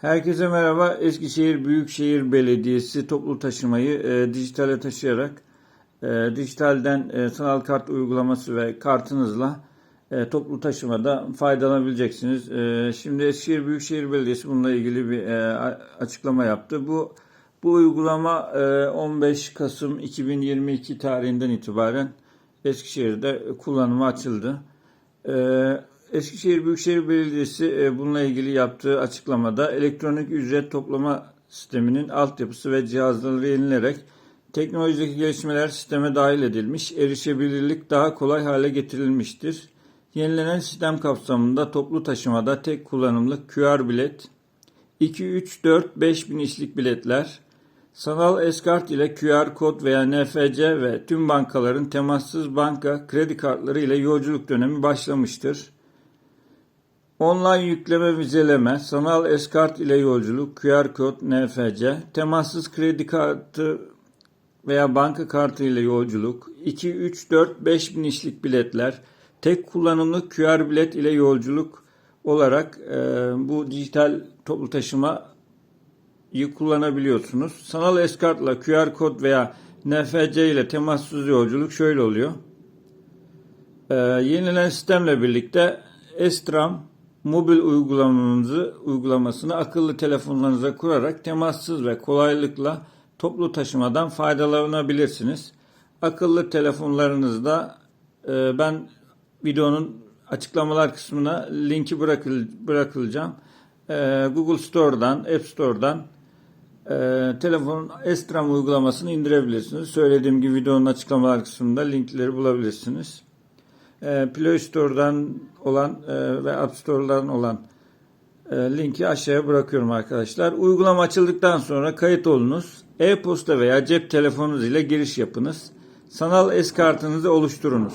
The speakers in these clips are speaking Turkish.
Herkese merhaba. Eskişehir Büyükşehir Belediyesi toplu taşımayı e, dijitale taşıyarak e, dijitalden e, sanal kart uygulaması ve kartınızla e, toplu taşımada faydalanabileceksiniz. E, şimdi Eskişehir Büyükşehir Belediyesi bununla ilgili bir e, açıklama yaptı. Bu bu uygulama e, 15 Kasım 2022 tarihinden itibaren Eskişehir'de kullanıma açıldı. Ee, Eskişehir Büyükşehir Belediyesi e, bununla ilgili yaptığı açıklamada elektronik ücret toplama sisteminin altyapısı ve cihazları yenilerek teknolojideki gelişmeler sisteme dahil edilmiş, erişebilirlik daha kolay hale getirilmiştir. Yenilenen sistem kapsamında toplu taşımada tek kullanımlık QR bilet, 2, 3, 4, 5 bin işlik biletler, sanal eskart ile QR kod veya NFC ve tüm bankaların temassız banka kredi kartları ile yolculuk dönemi başlamıştır. Online yükleme vizeleme, sanal eskart ile yolculuk, QR kod, NFC, temassız kredi kartı veya banka kartı ile yolculuk, 2, 3, 4, 5 bin işlik biletler, tek kullanımlık QR bilet ile yolculuk olarak e, bu dijital toplu taşıma kullanabiliyorsunuz. Sanal eskartla QR kod veya NFC ile temassız yolculuk şöyle oluyor. Ee, yenilen sistemle birlikte Estram mobil uygulamanızı uygulamasını akıllı telefonlarınıza kurarak temassız ve kolaylıkla toplu taşımadan faydalanabilirsiniz. Akıllı telefonlarınızda e, ben videonun açıklamalar kısmına linki bırakıl, bırakılacağım. E, Google Store'dan, App Store'dan e, telefonun Estram uygulamasını indirebilirsiniz. Söylediğim gibi videonun açıklamalar kısmında linkleri bulabilirsiniz. E, Play Store'dan olan e, ve App Store'dan olan e, linki aşağıya bırakıyorum arkadaşlar. Uygulama açıldıktan sonra kayıt olunuz. E-posta veya cep telefonunuz ile giriş yapınız. Sanal S kartınızı oluşturunuz.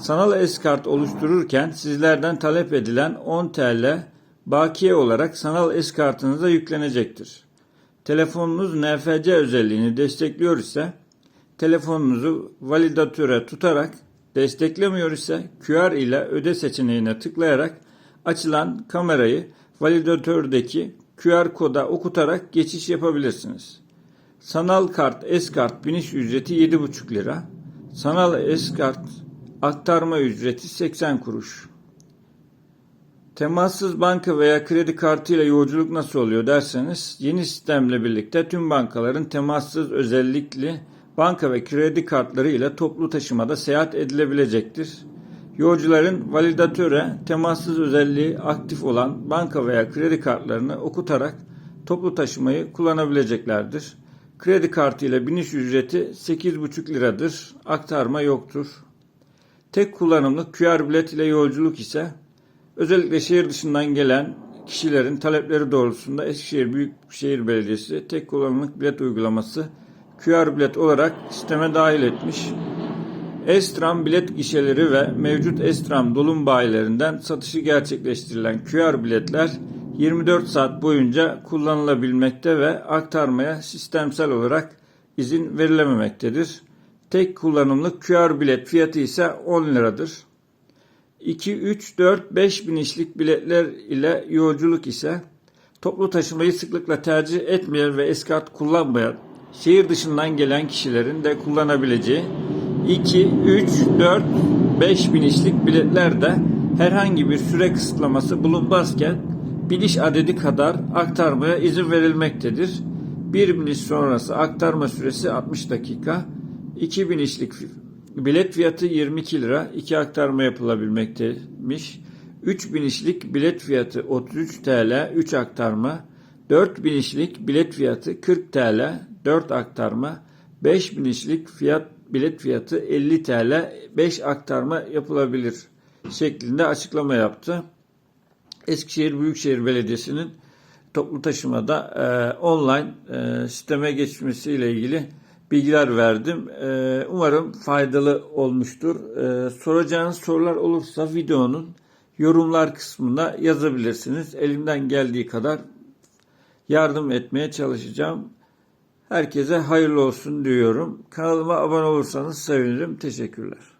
Sanal S kart oluştururken sizlerden talep edilen 10 TL bakiye olarak sanal S kartınıza yüklenecektir. Telefonunuz NFC özelliğini destekliyor ise telefonunuzu validatöre tutarak desteklemiyor ise QR ile öde seçeneğine tıklayarak açılan kamerayı validatördeki QR koda okutarak geçiş yapabilirsiniz. Sanal kart S-kart biniş ücreti 7,5 lira. Sanal S-kart aktarma ücreti 80 kuruş. Temassız banka veya kredi kartı ile yolculuk nasıl oluyor derseniz yeni sistemle birlikte tüm bankaların temassız özellikli banka ve kredi kartları ile toplu taşımada seyahat edilebilecektir. Yolcuların validatöre temassız özelliği aktif olan banka veya kredi kartlarını okutarak toplu taşımayı kullanabileceklerdir. Kredi kartı ile biniş ücreti 8,5 liradır. Aktarma yoktur. Tek kullanımlık QR bilet ile yolculuk ise özellikle şehir dışından gelen kişilerin talepleri doğrultusunda Eskişehir Büyükşehir Belediyesi tek kullanımlık bilet uygulaması QR bilet olarak sisteme dahil etmiş. Estram bilet gişeleri ve mevcut Estram dolum bayilerinden satışı gerçekleştirilen QR biletler 24 saat boyunca kullanılabilmekte ve aktarmaya sistemsel olarak izin verilememektedir. Tek kullanımlık QR bilet fiyatı ise 10 liradır. 2, 3, 4, 5 bin işlik biletler ile yolculuk ise toplu taşımayı sıklıkla tercih etmeyen ve eskart kullanmayan şehir dışından gelen kişilerin de kullanabileceği 2, 3, 4, 5 bin işlik biletlerde herhangi bir süre kısıtlaması bulunmazken biniş adedi kadar aktarmaya izin verilmektedir. Bir biniş sonrası aktarma süresi 60 dakika. 2 binişlik bilet fiyatı 22 lira. 2 aktarma yapılabilmektemiş. 3 binişlik bilet fiyatı 33 TL. 3 aktarma. 4 binişlik bilet fiyatı 40 TL. 4 aktarma. 5 binişlik fiyat bilet fiyatı 50 TL. 5 aktarma yapılabilir şeklinde açıklama yaptı. Eskişehir Büyükşehir Belediyesi'nin toplu taşımada e, online e, sisteme geçmesiyle ilgili bilgiler verdim. E, umarım faydalı olmuştur. E, soracağınız sorular olursa videonun yorumlar kısmına yazabilirsiniz. Elimden geldiği kadar yardım etmeye çalışacağım. Herkese hayırlı olsun diyorum. Kanalıma abone olursanız sevinirim. Teşekkürler.